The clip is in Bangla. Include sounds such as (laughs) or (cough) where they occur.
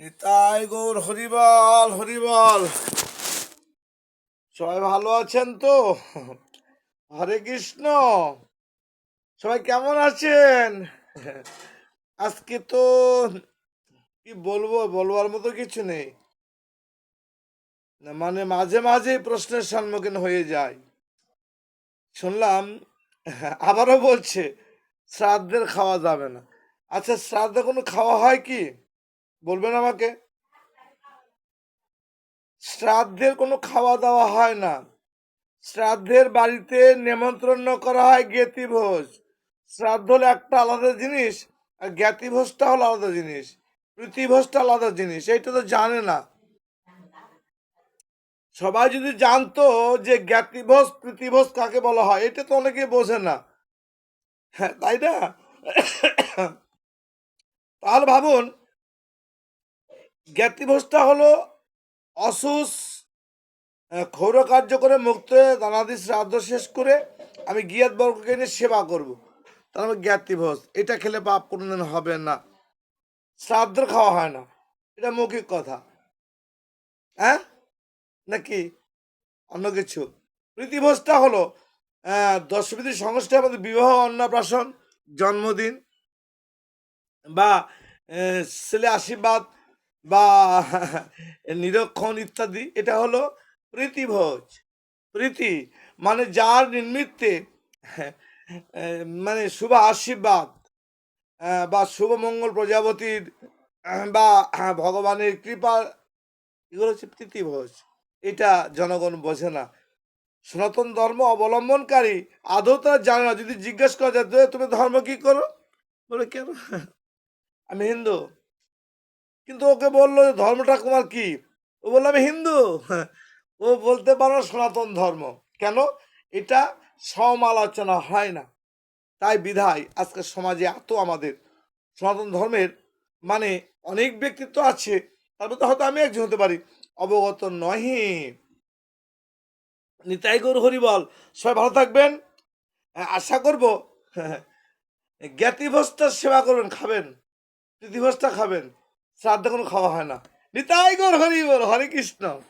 নিতাই গৌর, হরিবল হরিবল। সবাই ভালো আছেন তো? হরে কৃষ্ণ। সবাই কেমন আছেন? আজকে তো কি বলব, বলবার মতো কিছু নেই। মানে মাঝে মাঝে প্রশ্নের সম্মুখীন হয়ে যায় শুনলাম, আবারও বলছে, শ্রাদ্ধের খাওয়া যাবে না। আচ্ছা শ্রাদ্ধে কোনো খাওয়া হয় কি? বলবেন আমাকে? শ্রাদ্ধের কোনো খাওয়া দাওয়া হয় না। শ্রাদ্ধের বাড়িতে নেমন্ত্রণ করা হয় জ্ঞাতি ভোজ শ্রাদ্ধ হলো একটা আলাদা জিনিস, আর জ্ঞাতি ভোজটা হলো আলাদা জিনিস। প্রীতি ভোজটা আলাদা জিনিস, এইটা তো জানে না। সবাই যদি জানতো যে জ্ঞাতিভোজ, প্রীতিভোজ কাকে বলা হয়, এটা তো অনেকে বোঝে না। হ্যাঁ তাই না? তাহলে ভাবুন জ্ঞাতিভোজটা হলো, অসুস ক্ষৌর কার্য করে মুক্ত দানাদি শ্রাদ্ধ শেষ করে আমি গিয়াত বর্গকে নিয়ে সেবা করব। তার মানে জ্ঞাতিভোজ এটা খেলে পাপ কোনোদিন হবে না। শ্রাদ্ধ খাওয়া হয় না, এটা মৌখিক কথা। হ্যাঁ? নাকি? অন্য কিছু। প্রীতিভোজটা হলো দশবিধি সংস্থার মধ্যে বিবাহ, অন্নপ্রাশন, জন্মদিন বা ছেলে আশীর্বাদ বা (laughs) নিরক্ষণ ইত্যাদি এটা হলো প্রীতিভোজ। প্রীতি মানে যার নিমিত্তে মানে শুভ আশীর্বাদ বা শুভ মঙ্গল প্রজাপতির বা ভগবানের কৃপা এগুলো হচ্ছে প্রীতিভোজ। এটা জনগণ বোঝে না। সনাতন ধর্ম অবলম্বনকারী আদৌ তারা জানে না। যদি জিজ্ঞেস করা যায় "দে, তুমি ধর্ম কি করো? বলে কেন? (laughs) আমি হিন্দু। কিন্তু ওকে বলল যে ধর্মটা তোমার কি? ও বলল আমি হিন্দু। ও বলতে পারো সনাতন ধর্ম। কেন? এটা সমালোচনা হয় না। তাই বিধায় আজকের সমাজে এত আমাদের সনাতন ধর্মের মানে অনেক ব্যক্তিত্ব আছে তার মধ্যে হয়তো আমি একজন হতে পারি। অবগত নহি। নিতাই গৌর হরিবল সবাই ভালো থাকবেন। হ্যাঁ, আশা করব জ্ঞাতিভোজটার সেবা করবেন খাবেন প্রীতিভোজটা খাবেন। শ্রাদ্ধ কোনো খাওয়া হয় না। নিতাই হরি বল হরে কৃষ্ণ।